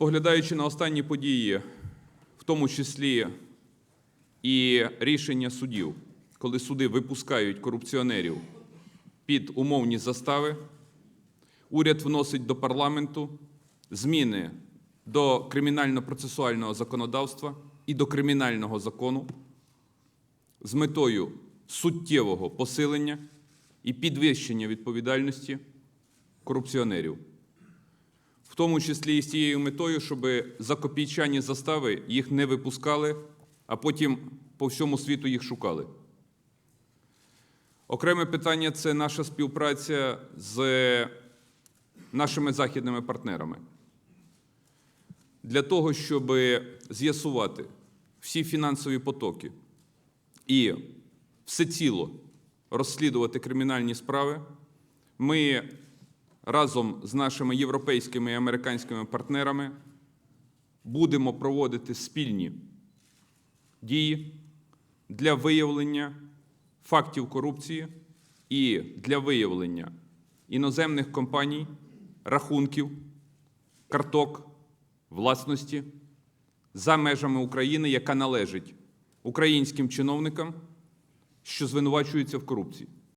Споглядаючи на останні події, в тому числі і рішення судів, коли суди випускають корупціонерів під умовні застави, уряд вносить до парламенту зміни до кримінально-процесуального законодавства і до кримінального закону з метою суттєвого посилення і підвищення відповідальності корупціонерів, в тому числі і з тією метою, щоб за копійчані застави їх не випускали, а потім по всьому світу їх шукали. Окреме питання це наша співпраця з нашими західними партнерами. Для того, щоб з'ясувати всі фінансові потоки і всеціло розслідувати кримінальні справи, ми разом з нашими європейськими і американськими партнерами будемо проводити спільні дії для виявлення фактів корупції і для виявлення іноземних компаній, рахунків, карток, власності за межами України, яка належить українським чиновникам, що звинувачуються в корупції.